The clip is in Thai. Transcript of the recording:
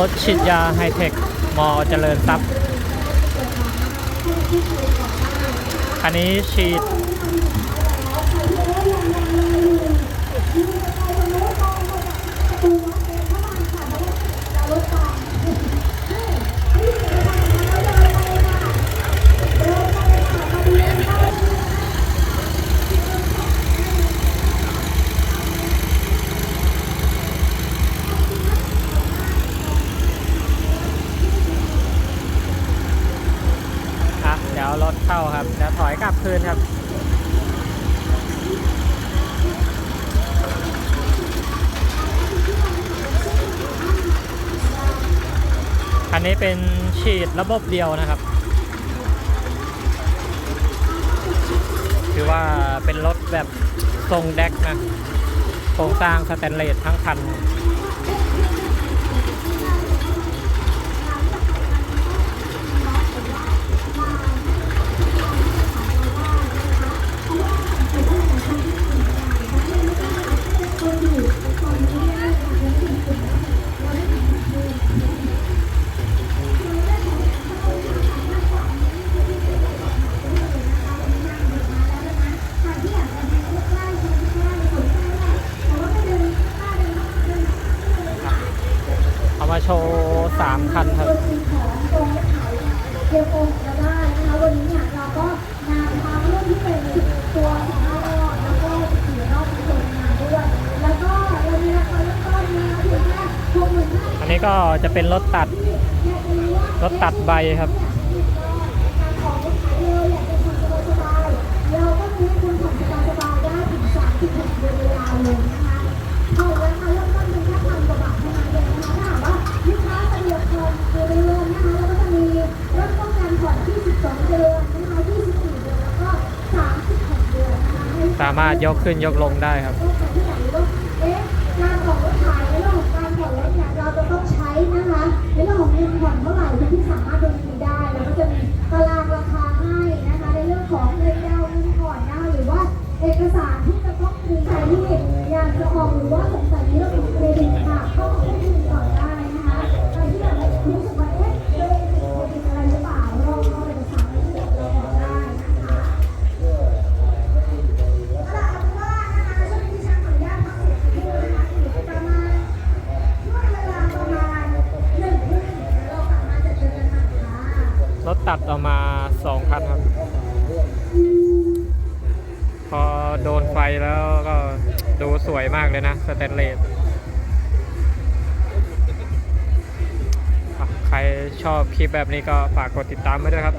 รถฉีดยาไฮเทค มอเจริญทรัพย์คันนี้ฉีดอ เข้าครับเดี๋ยวถอยกลับคืนครับอันนี้เป็นฉีดระบบเดียวนะครับ คือว่าเป็นรถแบบทรงแดกนะโครงสร้างสแตนเลสทั้งคัน เอามาโชว์ สามคันครับเดียวโกงเราได้นะคะวันนี้เนี่ยเราก็นำทั้งเรื่องที่เป็นตัวของเราแล้วก็สี่รอบตัวงานด้วยแล้วก็เรามีราคาเริ่มต้นนะคะเพียงแค่หกหมื่นห้าอันนี้ก็จะเป็นรถตัดรถตัดใบครับ 12 เดือนนะคะ24 เดือนแล้วก็36เดือนนะคะให้สามารถยกขึ้นยกลงได้ครับลูกค้าที่อยากรู้ว่าเอ๊ะการผ่อนรถขายในเรื่องของการผ่อนรถเนี่ยเราจะต้องใช้นะคะในเรื่องของเงินผ่อนเท่าไหร่ที่สามารถดูดีได้แล้วก็จะมีตารางราคาให้นะคะ ในเรื่องของเงินดาวน์เงินผ่อนนะคะหรือว่าเอกสารที่จะต้องมีใครที่อยากจะออกหรือว่าสงสัยในเรื่องของ ตัดออกมาสองคันครับ พอโดนไฟแล้วก็ดูสวยมากเลยนะ สแตนเลสใครชอบคลิปแบบนี้ก็ฝากกดติดตามไว้ด้วยครับ